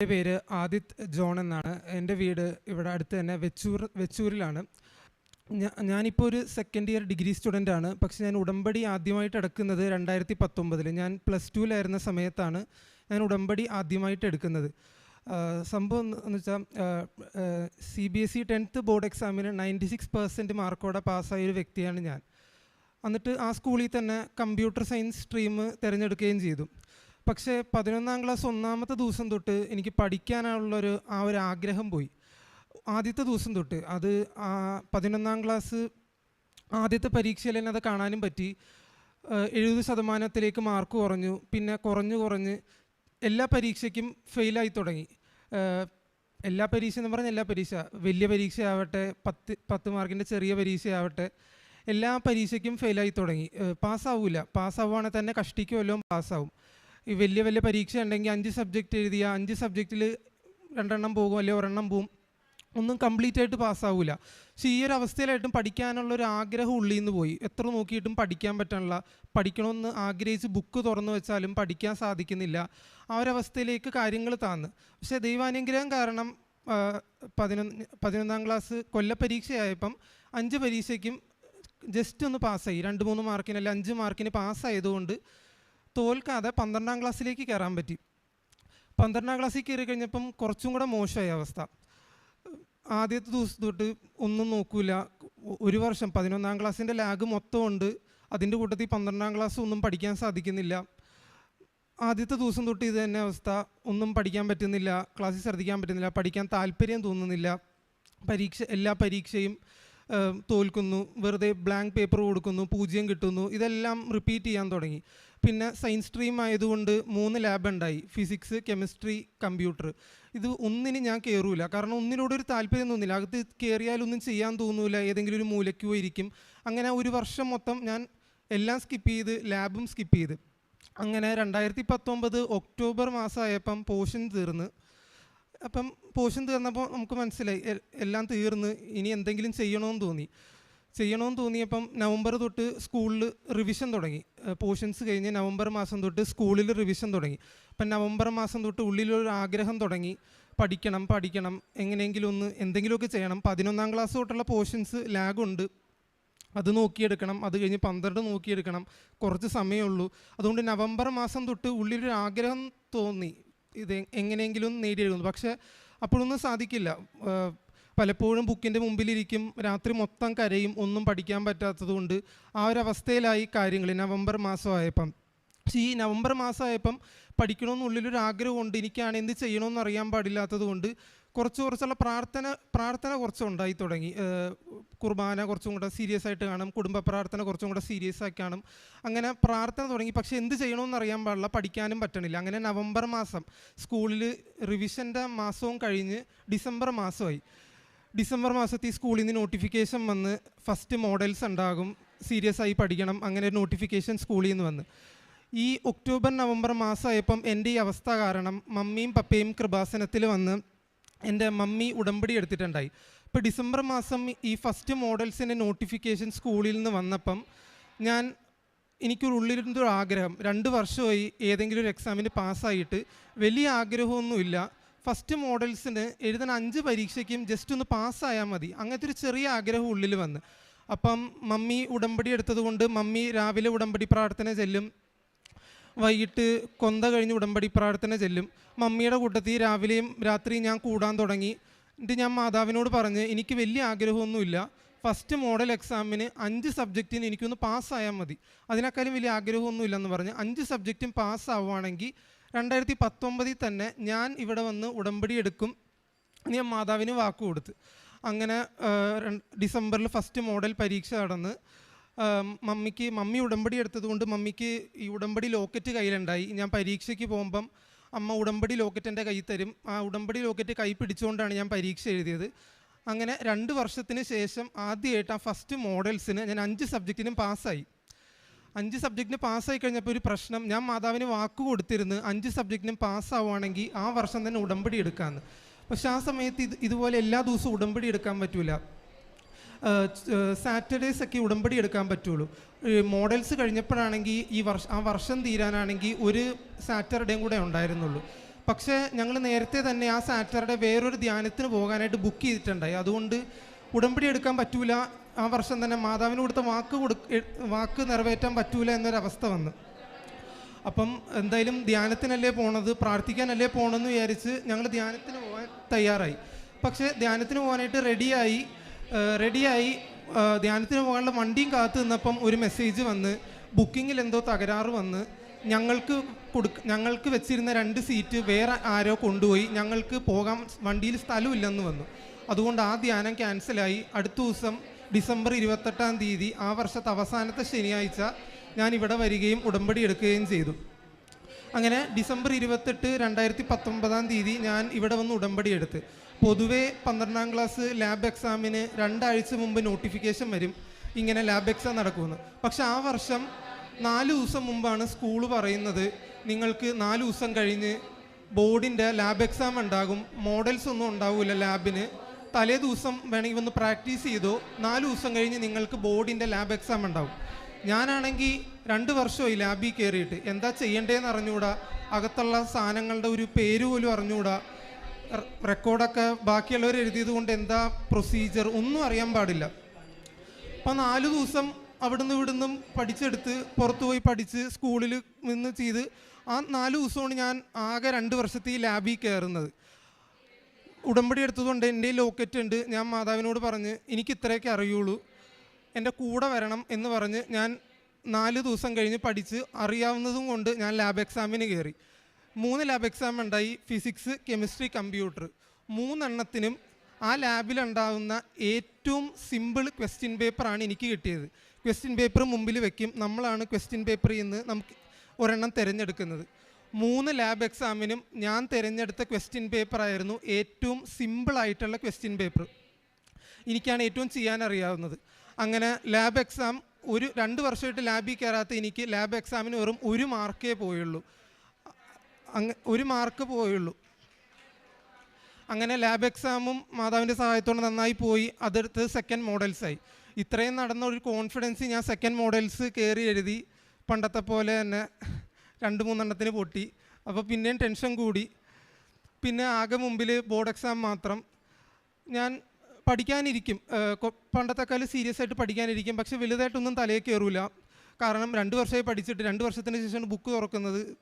എന്റെ പേര് ആദിത് ജോൺ എന്നാണ്. എന്റെ വീട് ഇവിടെ അടുത്ത് തന്നെ വെച്ചൂർ വെച്ചൂരിലാണ്. ഞാനിപ്പോൾ ഒരു സെക്കൻഡ് ഇയർ ഡിഗ്രി സ്റ്റുഡന്റ് ആണ്. പക്ഷേ ഞാൻ ഉടമ്പടി ആദ്യമായിട്ട് എടുക്കുന്നത് രണ്ടായിരത്തി പത്തൊമ്പതിൽ ഞാൻ പ്ലസ് ടുവിലായിരുന്ന സമയത്താണ് ഞാൻ ഉടമ്പടി ആദ്യമായിട്ട് എടുക്കുന്നത്. സംഭവം എന്ന് വെച്ചാൽ C B S E tenth board എക്സാമിന് നയന്റി സിക്സ് പെർസെന്റ് മാർക്കോടെ പാസ്സായ ഒരു വ്യക്തിയാണ് ഞാൻ. എന്നിട്ട് ആ സ്കൂളിൽ തന്നെ കമ്പ്യൂട്ടർ സയൻസ് സ്ട്രീം തിരഞ്ഞെടുക്കുകയും ചെയ്തു. പക്ഷേ പതിനൊന്നാം ക്ലാസ് ഒന്നാമത്തെ ദിവസം തൊട്ട് എനിക്ക് പഠിക്കാനുള്ളൊരു ആ ഒരു ആഗ്രഹം പോയി. ആദ്യത്തെ ദിവസം തൊട്ട്. അത് ആ പതിനൊന്നാം ക്ലാസ് ആദ്യത്തെ പരീക്ഷയിൽ തന്നെ അത് കാണാനും പറ്റി. എഴുപത് ശതമാനത്തിലേക്ക് മാർക്ക് കുറഞ്ഞു. പിന്നെ കുറഞ്ഞു കുറഞ്ഞ് എല്ലാ പരീക്ഷയ്ക്കും ഫെയിലായി തുടങ്ങി. എല്ലാ പരീക്ഷ എന്ന് പറഞ്ഞാൽ എല്ലാ പരീക്ഷ. വലിയ പരീക്ഷയാവട്ടെ പത്ത് പത്ത് മാർക്കിന്റെ ചെറിയ പരീക്ഷയാവട്ടെ എല്ലാ പരീക്ഷയ്ക്കും ഫെയിലായി തുടങ്ങി. പാസ്സാവില്ല പാസ്സാവുകയാണെങ്കിൽ തന്നെ കഷ്ടിക്കുമല്ലോ പാസ്സാവും. ഈ വലിയ വലിയ പരീക്ഷ ഉണ്ടെങ്കിൽ അഞ്ച് സബ്ജക്റ്റ് എഴുതിയ അഞ്ച് സബ്ജക്റ്റിൽ രണ്ടെണ്ണം പോകും അല്ലെങ്കിൽ ഒരെണ്ണം പോവും. ഒന്നും കംപ്ലീറ്റ് ആയിട്ട് പാസ്സാവില്ല പക്ഷേ ഈ ഒരു അവസ്ഥയിലായിട്ടും പഠിക്കാനുള്ള ഒരു ആഗ്രഹം ഉള്ളിൽ നിന്ന് പോയി. എത്ര നോക്കിയിട്ടും പഠിക്കാൻ പറ്റാനുള്ള പഠിക്കണമെന്ന് ആഗ്രഹിച്ച് ബുക്ക് തുറന്നു വെച്ചാലും പഠിക്കാൻ സാധിക്കുന്നില്ല. ആ ഒരവസ്ഥയിലേക്ക് കാര്യങ്ങൾ താന്ന്. പക്ഷേ ദൈവാനുഗ്രഹം കാരണം പതിനൊന്ന് പതിനൊന്നാം ക്ലാസ് കൊല്ലപ്പരീക്ഷയായപ്പം അഞ്ച് പരീക്ഷയ്ക്കും ജസ്റ്റ് ഒന്ന് പാസ്സായി രണ്ട് മൂന്ന് മാർക്കിന് അല്ല അഞ്ച് മാർക്കിന് പാസ്സായതുകൊണ്ട് തോൽക്കാതെ പന്ത്രണ്ടാം ക്ലാസ്സിലേക്ക് കയറാൻ പറ്റി. പന്ത്രണ്ടാം ക്ലാസ്സിൽ കയറി കഴിഞ്ഞപ്പം കുറച്ചും കൂടെ മോശമായ അവസ്ഥ. ആദ്യത്തെ ദിവസം തൊട്ട് ഒന്നും നോക്കൂല. ഒരു വർഷം പതിനൊന്നാം ക്ലാസ്സിന്റെ ലാഗ് മൊത്തം ഉണ്ട്. അതിന്റെ കൂട്ടത്തിൽ പന്ത്രണ്ടാം ക്ലാസ് ഒന്നും പഠിക്കാൻ സാധിക്കുന്നില്ല. ആദ്യത്തെ ദിവസം തൊട്ട് ഇത് തന്നെ അവസ്ഥ. ഒന്നും പഠിക്കാൻ പറ്റുന്നില്ല. ക്ലാസ്സിൽ ശ്രദ്ധിക്കാൻ പറ്റുന്നില്ല. പഠിക്കാൻ താല്പര്യം തോന്നുന്നില്ല. പരീക്ഷ എല്ലാ പരീക്ഷയും തോൽക്കുന്നു വെറുതെ ബ്ലാങ്ക് പേപ്പർ കൊടുക്കുന്നു പൂജ്യം കിട്ടുന്നു ഇതെല്ലാം റിപ്പീറ്റ് ചെയ്യാൻ തുടങ്ങി. പിന്നെ സയൻസ് സ്ട്രീം ആയതുകൊണ്ട് മൂന്ന് ലാബ് ഉണ്ടായി ഫിസിക്സ് കെമിസ്ട്രി കമ്പ്യൂട്ടർ ഇത് ഒന്നിന് ഞാൻ കയറൂല കാരണം ഒന്നിനോട് ഒരു താല്പര്യം തോന്നില്ല അകത്ത് കയറിയാലൊന്നും ചെയ്യാൻ തോന്നൂല. ഏതെങ്കിലും ഒരു മൂലയ്ക്ക് പോയിരിക്കും അങ്ങനെ ഒരു വർഷം മൊത്തം ഞാൻ എല്ലാം സ്കിപ്പ് ചെയ്ത് ലാബും സ്കിപ്പ് ചെയ്ത്. അങ്ങനെ രണ്ടായിരത്തി പത്തൊമ്പത് ഒക്ടോബർ മാസമായപ്പം പോഷൻ തീർന്ന്. അപ്പം പോഷൻ തീർന്നപ്പോൾ നമുക്ക് മനസ്സിലായി എല്ലാം തീർന്ന് ഇനി എന്തെങ്കിലും ചെയ്യണമെന്ന് തോന്നി. ചെയ്യണമെന്ന് തോന്നിയപ്പം നവംബർ തൊട്ട് സ്കൂളിൽ റിവിഷൻ തുടങ്ങി. പോർഷൻസ് കഴിഞ്ഞ് നവംബർ മാസം തൊട്ട് സ്കൂളിൽ റിവിഷൻ തുടങ്ങി. അപ്പം നവംബർ മാസം തൊട്ട് ഉള്ളിലൊരു ആഗ്രഹം തുടങ്ങി. പഠിക്കണം പഠിക്കണം എങ്ങനെയെങ്കിലും ഒന്ന് എന്തെങ്കിലുമൊക്കെ ചെയ്യണം. പതിനൊന്നാം ക്ലാസ് തൊട്ടുള്ള പോർഷൻസ് ലാഗുണ്ട്. അത് നോക്കിയെടുക്കണം അത് കഴിഞ്ഞ് പന്ത്രണ്ട് നോക്കിയെടുക്കണം. കുറച്ച് സമയമുള്ളൂ. അതുകൊണ്ട് നവംബർ മാസം തൊട്ട് ഉള്ളിലൊരു ആഗ്രഹം തോന്നി. ഇത് എങ്ങനെയെങ്കിലും നേടിയെടുക്കുന്നു. പക്ഷേ അപ്പോഴൊന്നും സാധിക്കില്ല. പലപ്പോഴും ബുക്കിന്റെ മുമ്പിലിരിക്കും രാത്രി മൊത്തം കരയും ഒന്നും പഠിക്കാൻ പറ്റാത്തതുകൊണ്ട് ആ ഒരു അവസ്ഥയിലായി കാര്യങ്ങൾ നവംബർ മാസമായപ്പം. പക്ഷേ ഈ നവംബർ മാസമായപ്പം പഠിക്കണമെന്നുള്ളിലൊരു ആഗ്രഹമുണ്ട് എനിക്കാണ് എന്ത് ചെയ്യണമെന്ന് അറിയാൻ പാടില്ലാത്തത് കൊണ്ട് കുറച്ച് കുറച്ചുള്ള പ്രാർത്ഥന പ്രാർത്ഥന കുറച്ച് ഉണ്ടായി തുടങ്ങി. കുർബാന കുറച്ചും കൂടെ സീരിയസ് ആയിട്ട് കാണും കുടുംബ പ്രാർത്ഥന കുറച്ചും കൂടെ സീരിയസ് ആയി കാണും. അങ്ങനെ പ്രാർത്ഥന തുടങ്ങി. പക്ഷേ എന്ത് ചെയ്യണമെന്ന് അറിയാൻ പാടില്ല പഠിക്കാനും പറ്റണില്ല. അങ്ങനെ നവംബർ മാസം സ്കൂളിൽ റിവിഷന്റെ മാസവും കഴിഞ്ഞ് ഡിസംബർ മാസമായി. ഡിസംബർ മാസത്തിൽ സ്കൂളിൽ നിന്ന് നോട്ടിഫിക്കേഷൻ വന്ന് ഫസ്റ്റ് മോഡൽസ് ഉണ്ടാകും സീരിയസ് ആയി പഠിക്കണം അങ്ങനെ നോട്ടിഫിക്കേഷൻ സ്കൂളിൽ നിന്ന് വന്ന്. ഈ ഒക്ടോബർ നവംബർ മാസമായപ്പം എന്റെ ഈ അവസ്ഥ കാരണം മമ്മിയും പപ്പയും കൃപാസനത്തിൽ വന്ന് എന്റെ മമ്മി ഉടമ്പടി എടുത്തിട്ടുണ്ടായി. ഇപ്പോൾ ഡിസംബർ മാസം ഈ ഫസ്റ്റ് മോഡൽസിന്റെ നോട്ടിഫിക്കേഷൻ സ്കൂളിൽ നിന്ന് വന്നപ്പം ഞാൻ എനിക്കൊരു ഉള്ളിലിരുന്നൊരു ആഗ്രഹം. രണ്ട് വർഷമായി ഏതെങ്കിലും ഒരു എക്സാമിന് പാസ്സായിട്ട് വലിയ ആഗ്രഹമൊന്നുമില്ല. ഫസ്റ്റ് മോഡൽസിന് എഴുതുന്ന അഞ്ച് പരീക്ഷയ്ക്കും ജസ്റ്റ് ഒന്ന് പാസ്സായാൽ മതി. അങ്ങനത്തെ ഒരു ചെറിയ ആഗ്രഹം ഉള്ളിൽ വന്ന്. അപ്പം മമ്മി ഉടമ്പടി എടുത്തതുകൊണ്ട് മമ്മി രാവിലെ ഉടമ്പടി പ്രാർത്ഥന ചെല്ലും. വൈകിട്ട് കൊന്ത കഴിഞ്ഞ് ഉടമ്പടി പ്രാർത്ഥന ചെല്ലും. മമ്മിയുടെ കൂട്ടത്തിൽ രാവിലെയും രാത്രിയും ഞാൻ കൂടാൻ തുടങ്ങി. എന്നിട്ട് ഞാൻ മാതാവിനോട് പറഞ്ഞ് എനിക്ക് വലിയ ആഗ്രഹമൊന്നുമില്ല. ഫസ്റ്റ് മോഡൽ എക്സാമിന് അഞ്ച് സബ്ജക്റ്റിന് എനിക്കൊന്ന് പാസ്സായാൽ മതി. അതിനേക്കാളും വലിയ ആഗ്രഹമൊന്നും ഇല്ലെന്ന് പറഞ്ഞ് അഞ്ച് സബ്ജക്റ്റും പാസ്സാവുകയാണെങ്കിൽ രണ്ടായിരത്തി പത്തൊമ്പതിൽ തന്നെ ഞാൻ ഇവിടെ വന്ന് ഉടമ്പടി എടുക്കും. ഞാൻ മാതാവിന് വാക്ക് കൊടുത്ത് അങ്ങനെ ഡിസംബറിൽ ഫസ്റ്റ് മോഡൽ പരീക്ഷ നടന്ന് മമ്മിക്ക് മമ്മി ഉടമ്പടി എടുത്തതുകൊണ്ട് മമ്മിക്ക് ഈ ഉടമ്പടി ലോക്കറ്റ് കയ്യിലുണ്ടായി. ഞാൻ പരീക്ഷയ്ക്ക് പോകുമ്പം അമ്മ ഉടമ്പടി ലോക്കറ്റ് എന്റെ കയ്യിൽ തരും. ആ ഉടമ്പടി ലോക്കറ്റ് കൈ പിടിച്ചുകൊണ്ടാണ് ഞാൻ പരീക്ഷ എഴുതിയത്. അങ്ങനെ രണ്ട് വർഷത്തിന് ശേഷം ആദ്യമായിട്ട് ആ ഫസ്റ്റ് മോഡൽസിന് ഞാൻ അഞ്ച് സബ്ജക്റ്റിനും പാസ്സായി. അഞ്ച് സബ്ജക്റ്റിന് പാസ്സായി കഴിഞ്ഞപ്പോൾ ഒരു പ്രശ്നം. ഞാൻ മാതാവിന് വാക്ക് കൊടുത്തിരുന്നു അഞ്ച് സബ്ജക്റ്റിനും പാസ്സാവുകയാണെങ്കിൽ ആ വർഷം തന്നെ ഉടമ്പടി എടുക്കാമെന്ന്. പക്ഷേ ആ സമയത്ത് ഇത് ഇതുപോലെ എല്ലാ ദിവസവും ഉടമ്പടി എടുക്കാൻ പറ്റൂല. സാറ്റർഡേസ് ഒക്കെ ഉടമ്പടി എടുക്കാൻ പറ്റുള്ളൂ. മോഡൽസ് കഴിഞ്ഞപ്പോഴാണെങ്കിൽ ഈ വർഷ ആ വർഷം തീരാനാണെങ്കിൽ ഒരു സാറ്റർഡേയും കൂടെ ഉണ്ടായിരുന്നുള്ളൂ. പക്ഷേ ഞങ്ങൾ നേരത്തെ തന്നെ ആ സാറ്റർഡേ വേറൊരു ധ്യാനത്തിന് പോകാനായിട്ട് ബുക്ക് ചെയ്തിട്ടുണ്ടായി. അതുകൊണ്ട് ഉടമ്പടി എടുക്കാൻ പറ്റൂല. ആ വർഷം തന്നെ മാതാവിന് കൊടുത്ത വാക്ക് കൊടുക്ക വാക്ക് നിറവേറ്റാൻ പറ്റൂല എന്നൊരവസ്ഥ വന്നു. അപ്പം എന്തായാലും ധ്യാനത്തിനല്ലേ പോണത് പ്രാർത്ഥിക്കാനല്ലേ പോകണമെന്ന് വിചാരിച്ച് ഞങ്ങൾ ധ്യാനത്തിന് പോകാൻ തയ്യാറായി. പക്ഷേ ധ്യാനത്തിന് പോകാനായിട്ട് റെഡിയായി റെഡിയായി ധ്യാനത്തിന് പോകാനുള്ള വണ്ടിയും കാത്തു നിന്നപ്പം ഒരു മെസ്സേജ് വന്ന് ബുക്കിങ്ങിൽ എന്തോ തകരാറ് വന്ന് ഞങ്ങൾക്ക് കൊടുക്ക ഞങ്ങൾക്ക് വെച്ചിരുന്ന രണ്ട് സീറ്റ് വേറെ ആരോ കൊണ്ടുപോയി ഞങ്ങൾക്ക് പോകാൻ വണ്ടിയിൽ സ്ഥലമില്ലെന്ന് വന്നു. അതുകൊണ്ട് ആ ധ്യാനം ക്യാൻസലായി അടുത്ത ദിവസം ഡിസംബർ ഇരുപത്തെട്ടാം തീയതി ആ വർഷത്തെ അവസാനത്തെ ശനിയാഴ്ച ഞാൻ ഇവിടെ വരികയും ഉടമ്പടി എടുക്കുകയും ചെയ്തു. അങ്ങനെ ഡിസംബർ ഇരുപത്തെട്ട് രണ്ടായിരത്തി പത്തൊമ്പതാം തീയതി ഞാൻ ഇവിടെ വന്ന് ഉടമ്പടി എടുത്ത്. പൊതുവേ പന്ത്രണ്ടാം ക്ലാസ് ലാബ് എക്സാമിന് രണ്ടാഴ്ച മുമ്പ് നോട്ടിഫിക്കേഷൻ വരും. ഇങ്ങനെ ലാബ് എക്സാം നടക്കുമെന്ന്. പക്ഷെ ആ വർഷം നാല് ദിവസം മുമ്പാണ് സ്കൂൾ പറയുന്നത് നിങ്ങൾക്ക് നാല് ദിവസം കഴിഞ്ഞ് ബോർഡിന്റെ ലാബ് എക്സാം ഉണ്ടാകും. മോഡൽസ് ഒന്നും ഉണ്ടാവില്ല ലാബിന് തലേ ദിവസം വേണമെങ്കിൽ ഒന്ന് പ്രാക്ടീസ് ചെയ്തോ. നാല് ദിവസം കഴിഞ്ഞ് നിങ്ങൾക്ക് ബോർഡിന്റെ ലാബ് എക്സാം ഉണ്ടാവും. ഞാനാണെങ്കിൽ രണ്ട് വർഷമായി ലാബിൽ കയറിയിട്ട് എന്താ ചെയ്യേണ്ടതെന്ന് അറിഞ്ഞുകൂടാ അകത്തുള്ള സാധനങ്ങളുടെ ഒരു പേര് പോലും അറിഞ്ഞുകൂടാ റെക്കോർഡൊക്കെ ബാക്കിയുള്ളവർ എഴുതിയത് കൊണ്ട് എന്താ പ്രൊസീജിയർ ഒന്നും അറിയാൻ പാടില്ല. അപ്പം നാല് ദിവസം അവിടുന്ന് ഇവിടുന്നും പഠിച്ചെടുത്ത് പുറത്തു പോയി പഠിച്ച് സ്കൂളിൽ നിന്ന് ചെയ്ത് ആ നാല് ദിവസമാണ് ഞാൻ ആകെ രണ്ട് വർഷത്തെ ഈ ലാബിൽ കയറുന്നത് ഉടമ്പടി എടുത്തതുകൊണ്ട് എന്റെ ലോക്കറ്റ് ഉണ്ട്. ഞാൻ മാതാവിനോട് പറഞ്ഞ് എനിക്ക് ഇത്രയൊക്കെ അറിയുള്ളൂ. എന്റെ കൂടെ വരണം എന്ന് പറഞ്ഞ് ഞാൻ നാല് ദിവസം കഴിഞ്ഞ് പഠിച്ച് അറിയാവുന്നതും കൊണ്ട് ഞാൻ ലാബ് എക്സാമിന് കയറി. മൂന്ന് ലാബ് എക്സാം ഉണ്ടായി ഫിസിക്സ് കെമിസ്ട്രി കമ്പ്യൂട്ടർ മൂന്നെണ്ണത്തിനും ആ ലാബിലുണ്ടാകുന്ന ഏറ്റവും സിമ്പിൾ ക്വസ്റ്റ്യൻ പേപ്പറാണ് എനിക്ക് കിട്ടിയത്. ക്വസ്റ്റ്യൻ പേപ്പർ മുമ്പിൽ വെക്കും നമ്മളാണ് ക്വസ്റ്റ്യൻ പേപ്പറിൽ നിന്ന് നമുക്ക് ഒരെണ്ണം തിരഞ്ഞെടുക്കുന്നത്. മൂന്ന് ലാബ് എക്സാമിനും ഞാൻ തിരഞ്ഞെടുത്ത ക്വസ്റ്റ്യൻ പേപ്പറായിരുന്നു ഏറ്റവും സിമ്പിളായിട്ടുള്ള ക്വസ്റ്റ്യൻ പേപ്പർ എനിക്കാണ് ഏറ്റവും ചെയ്യാൻ അറിയാവുന്നത്. അങ്ങനെ ലാബ് എക്സാം ഒരു രണ്ട് വർഷമായിട്ട് ലാബിൽ കയറാത്ത എനിക്ക് ലാബ് എക്സാമിന് വെറും ഒരു മാർക്കേ പോയുള്ളൂ. അങ്ങ് ഒരു മാർക്ക് പോയുള്ളൂ. അങ്ങനെ ലാബ് എക്സാമും മാതാവിന്റെ സഹായത്തോടെ നന്നായി പോയി. അതെടുത്ത് സെക്കൻഡ് മോഡൽസായി ഇത്രയും നടന്ന ഒരു കോൺഫിഡൻസ് ഞാൻ സെക്കൻഡ് മോഡൽസ് കയറി എഴുതി. പണ്ടത്തെ പോലെ തന്നെ രണ്ട് മൂന്നെണ്ണത്തിന് പൊട്ടി. അപ്പോൾ പിന്നെയും ടെൻഷൻ കൂടി. പിന്നെ ആകെ മുമ്പിൽ ബോർഡ് എക്സാം മാത്രം. ഞാൻ പഠിക്കാനിരിക്കും. പണ്ടത്തെക്കാൾ സീരിയസ് ആയിട്ട് പഠിക്കാനിരിക്കും. പക്ഷെ വലുതായിട്ടൊന്നും തലയിൽ കയറൂല. കാരണം രണ്ട് വർഷമായി പഠിച്ചിട്ട് രണ്ട് വർഷത്തിന് ശേഷമാണ് ബുക്ക് തുറക്കുന്നത്.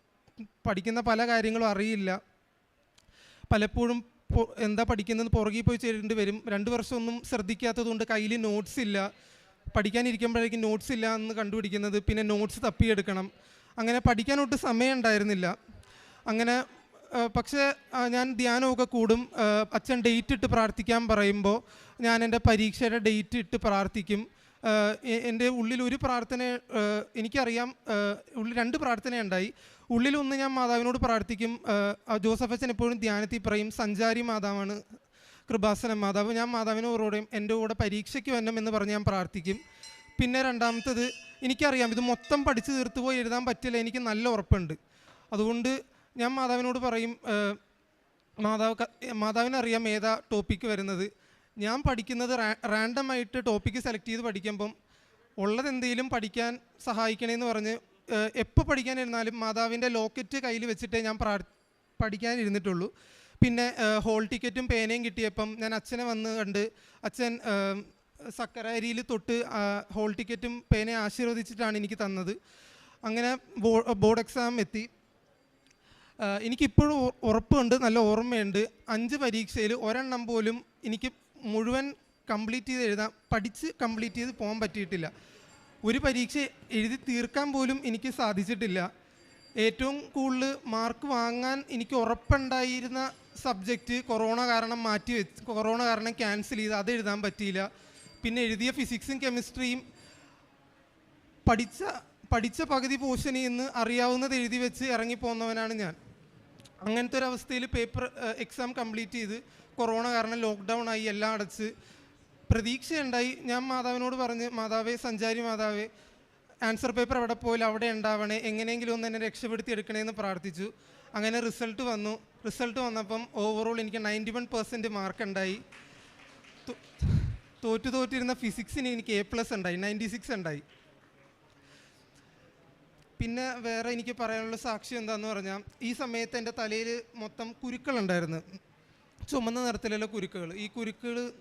പഠിക്കുന്ന പല കാര്യങ്ങളും അറിയില്ല. പലപ്പോഴും എന്താ പഠിക്കുന്നത് പുറകിൽ പോയി ചേരേണ്ടി വരും. രണ്ട് വർഷമൊന്നും ശ്രദ്ധിക്കാത്തതുകൊണ്ട് കയ്യിൽ നോട്ട്സ് ഇല്ല. പഠിക്കാനിരിക്കുമ്പോഴേക്കും നോട്ട്സ് ഇല്ല എന്ന് കണ്ടുപിടിക്കുന്നത്. പിന്നെ നോട്ട്സ് തപ്പിയെടുക്കണം. അങ്ങനെ പഠിക്കാനൊട്ട് സമയം ഉണ്ടായിരുന്നില്ല. അങ്ങനെ പക്ഷേ ഞാൻ ധ്യാനമൊക്കെ കൂടും. അച്ഛൻ ഡേറ്റ് ഇട്ട് പ്രാർത്ഥിക്കാൻ പറയുമ്പോൾ ഞാൻ എന്റെ പരീക്ഷയുടെ ഡേറ്റ് ഇട്ട് പ്രാർത്ഥിക്കും. എന്റെ ഉള്ളിൽ ഒരു പ്രാർത്ഥന എനിക്കറിയാം ഉള്ളിൽ രണ്ട് പ്രാർത്ഥന ഉണ്ടായി ഉള്ളിലൊന്ന് ഞാൻ മാതാവിനോട് പ്രാർത്ഥിക്കും. ജോസഫ് അച്ഛൻ എപ്പോഴും ധ്യാനത്തിൽ പറയും സഞ്ചാരി മാതാവാണ് കൃപാസന മാതാവ്. ഞാൻ മാതാവിനോട് എന്റെ കൂടെ പരീക്ഷയ്ക്ക് വരണം എന്ന് പറഞ്ഞ് ഞാൻ പ്രാർത്ഥിക്കും. പിന്നെ രണ്ടാമത്തത് എനിക്കറിയാം ഇത് മൊത്തം പഠിച്ചു തീർത്ത് പോയി എഴുതാൻ പറ്റില്ല. എനിക്ക് നല്ല ഉറപ്പുണ്ട്. അതുകൊണ്ട് ഞാൻ മാതാവിനോട് പറയും മാതാവ് മാതാവിനറിയാം ഏതാ ടോപ്പിക്ക് വരുന്നത്. ഞാൻ പഠിക്കുന്നത് റാൻഡമായിട്ട് ടോപ്പിക്ക് സെലക്ട് ചെയ്ത് പഠിക്കുമ്പം ഉള്ളതെന്തെങ്കിലും പഠിക്കാൻ സഹായിക്കണേന്ന് പറഞ്ഞ് എപ്പോൾ പഠിക്കാനിരുന്നാലും മാതാവിന്റെ ലോക്കറ്റ് കയ്യിൽ വെച്ചിട്ടേ ഞാൻ പ്രാർ പഠിക്കാനിരുന്നിട്ടുള്ളൂ. പിന്നെ ഹോൾ ടിക്കറ്റും പേനയും കിട്ടിയപ്പം ഞാൻ അച്ഛനെ വന്ന് കണ്ട് അച്ഛൻ സക്കരാരിയിൽ തൊട്ട് ഹോൾ ടിക്കറ്റും പേനയും ആശീർവദിച്ചിട്ടാണ് എനിക്ക് തന്നത്. അങ്ങനെ ബോർഡ് എക്സാം എത്തി. എനിക്കിപ്പോഴും ഉറപ്പുണ്ട് നല്ല ഓർമ്മയുണ്ട്. അഞ്ച് പരീക്ഷയിൽ ഒരെണ്ണം പോലും എനിക്ക് മുഴുവൻ കംപ്ലീറ്റ് ചെയ്ത് എഴുതാൻ പഠിച്ച് കംപ്ലീറ്റ് ചെയ്ത് പോകാൻ പറ്റിയിട്ടില്ല. ഒരു പരീക്ഷ എഴുതി തീർക്കാൻ പോലും എനിക്ക് സാധിച്ചിട്ടില്ല. ഏറ്റവും കൂടുതൽ മാർക്ക് വാങ്ങാൻ എനിക്ക് ഉറപ്പുണ്ടായിരുന്ന സബ്ജക്റ്റ് കൊറോണ കാരണം മാറ്റി വെച്ച് കൊറോണ കാരണം ക്യാൻസൽ ചെയ്ത് അത് എഴുതാൻ പറ്റിയില്ല. പിന്നെ എഴുതിയ ഫിസിക്സും കെമിസ്ട്രിയും പഠിച്ച പഠിച്ച പകുതി പോർഷനിൽ നിന്ന് അറിയാവുന്നത് എഴുതി വെച്ച് ഇറങ്ങിപ്പോന്നവനാണ് ഞാൻ. അങ്ങനത്തെ ഒരു അവസ്ഥയിൽ പേപ്പർ എക്സാം കംപ്ലീറ്റ് ചെയ്ത് കൊറോണ കാരണം ലോക്ക്ഡൗൺ ആയി എല്ലാം അടച്ച് പ്രതീക്ഷയുണ്ടായി. ഞാൻ മാതാവിനോട് പറഞ്ഞ് മാതാവേ സഞ്ചാരി മാതാവേ ആൻസർ പേപ്പർ എവിടെ പോയാലും അവിടെ ഉണ്ടാവണേ എങ്ങനെയെങ്കിലും ഒന്ന് എന്നെ രക്ഷപ്പെടുത്തി എടുക്കണേന്ന് പ്രാർത്ഥിച്ചു. അങ്ങനെ റിസൾട്ട് വന്നു. റിസൾട്ട് വന്നപ്പം ഓവറോൾ എനിക്ക് നയന്റി വൺ പെർസെന്റ് മാർക്ക് ഉണ്ടായി തോറ്റു തോറ്റിരുന്ന ഫിസിക്സിന് എനിക്ക് എ പ്ലസ് ഉണ്ടായി നയന്റി സിക്സ് ഉണ്ടായി. പിന്നെ വേറെ എനിക്ക് പറയാനുള്ള സാക്ഷി എന്താന്ന് പറഞ്ഞാൽ ഈ സമയത്ത് എന്റെ തലയിൽ മൊത്തം കുരുക്കളുണ്ടായിരുന്നു. ചുമന്ന നിറത്തിലുള്ള കുരുക്കുകൾ ഈ കുരുക്കുകൾ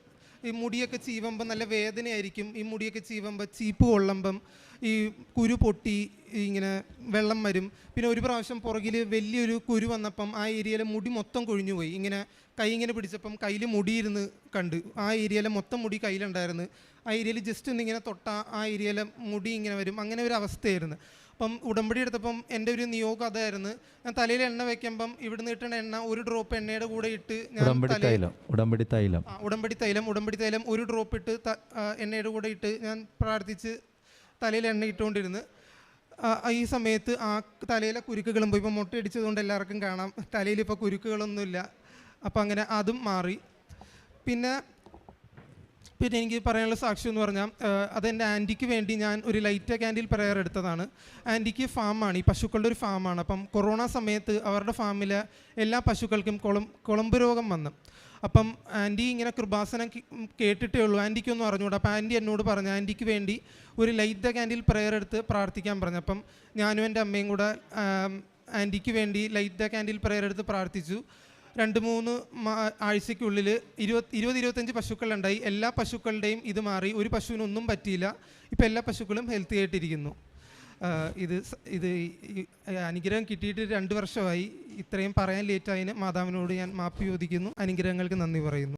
ഈ മുടിയൊക്കെ ചീവുമ്പോൾ നല്ല വേദനയായിരിക്കും. ഈ മുടിയൊക്കെ ചീവുമ്പോൾ ചീപ്പ് കൊള്ളുമ്പം ഈ കുരു പൊട്ടി ഇങ്ങനെ വെള്ളം വരും. പിന്നെ ഒരു പ്രാവശ്യം പുറകിൽ വലിയൊരു കുരു വന്നപ്പം ആ ഏരിയയിലെ മുടി മൊത്തം കൊഴിഞ്ഞു പോയി. ഇങ്ങനെ കൈ ഇങ്ങനെ പിടിച്ചപ്പം കയ്യിൽ മുടിയിരുന്ന് കണ്ട്. ആ ഏരിയയിലെ മൊത്തം മുടി കയ്യിലുണ്ടായിരുന്നു. ആ ഏരിയയിൽ ജസ്റ്റ് ഒന്ന് ഇങ്ങനെ തൊട്ട ആ ഏരിയയിലെ മുടി ഇങ്ങനെ വരും. അങ്ങനെ ഒരു അവസ്ഥയായിരുന്നു. അപ്പം ഉടമ്പടി എടുത്തപ്പം എന്റെ ഒരു നിയോഗം അതായിരുന്നു ഞാൻ തലയിൽ എണ്ണ വെക്കുമ്പം ഇവിടുന്ന് കിട്ടുന്ന എണ്ണ ഒരു ഡ്രോപ്പ് എണ്ണയുടെ കൂടെ ഇട്ട് ഞാൻ ഉടമ്പടി തൈലം ഉടമ്പടി തൈലം. ഉടമ്പടി തൈലം ഉടമ്പടി തൈലം ഒരു ഡ്രോപ്പ് ഇട്ട് എണ്ണയുടെ കൂടെ ഇട്ട് ഞാൻ പ്രാർത്ഥിച്ച് തലയിൽ എണ്ണ ഇട്ടുകൊണ്ടിരുന്നു. ഈ സമയത്ത് ആ തലയിലെ കുരുക്കുകളും പോയി ഇപ്പോൾ മുട്ടയടിച്ചതുകൊണ്ട് എല്ലാവർക്കും കാണാം. തലയിൽ ഇപ്പോൾ കുരുക്കുകളൊന്നുമില്ല. അപ്പോൾ അങ്ങനെ അതും മാറി. പിന്നെ പിന്നെ എനിക്ക് പറയാനുള്ള സാക്ഷ്യം എന്ന് പറഞ്ഞാൽ അതെന്റെ ആന്റിക്ക് വേണ്ടി ഞാൻ ഒരു ലൈറ്റ് ക്യാൻഡിൽ പ്രയർ എടുത്തതാണ് ആന്റിക്ക് ഫാമാണ് ഈ പശുക്കളുടെ ഒരു ഫാമാണ്. അപ്പം കൊറോണ സമയത്ത് അവരുടെ ഫാമിലെ എല്ലാ പശുക്കൾക്കും കൊളം കുളമ്പ് രോഗം വന്നു. അപ്പം ആന്റി ഇങ്ങനെ കൃപാസനം കേട്ടിട്ടേ ഉള്ളൂ. ആന്റിക്കൊന്നും അറിഞ്ഞുകൂടാ. അപ്പം ആന്റി എന്നോട് പറഞ്ഞു ആന്റിക്ക് വേണ്ടി ഒരു ലൈറ്റ് ദ ക്യാൻഡിൽ പ്രയർ എടുത്ത് പ്രാർത്ഥിക്കാൻ പറഞ്ഞു. അപ്പം ഞാനും എന്റെ അമ്മയും കൂടെ ആന്റിക്ക് വേണ്ടി ലൈറ്റ് ദ ക്യാൻഡിൽ പ്രയർ എടുത്ത് പ്രാർത്ഥിച്ചു. രണ്ട് മൂന്ന് ആഴ്ചയ്ക്കുള്ളിൽ ഇരുപത് ഇരുപത് ഇരുപത്തഞ്ച് പശുക്കളുണ്ടായി. എല്ലാ പശുക്കളുടെയും ഇത് മാറി. ഒരു പശുവിനൊന്നും പറ്റിയില്ല. ഇപ്പം എല്ലാ പശുക്കളും ഹെൽത്തി ആയിട്ടിരിക്കുന്നു. ഇത് ഇത് അനുഗ്രഹം കിട്ടിയിട്ട് രണ്ട് വർഷമായി. ഇത്രയും പറയാൻ ലേറ്റായതിന് മാതാവിനോട് ഞാൻ മാപ്പ് ചോദിക്കുന്നു. അനുഗ്രഹങ്ങൾക്ക് നന്ദി പറയുന്നു.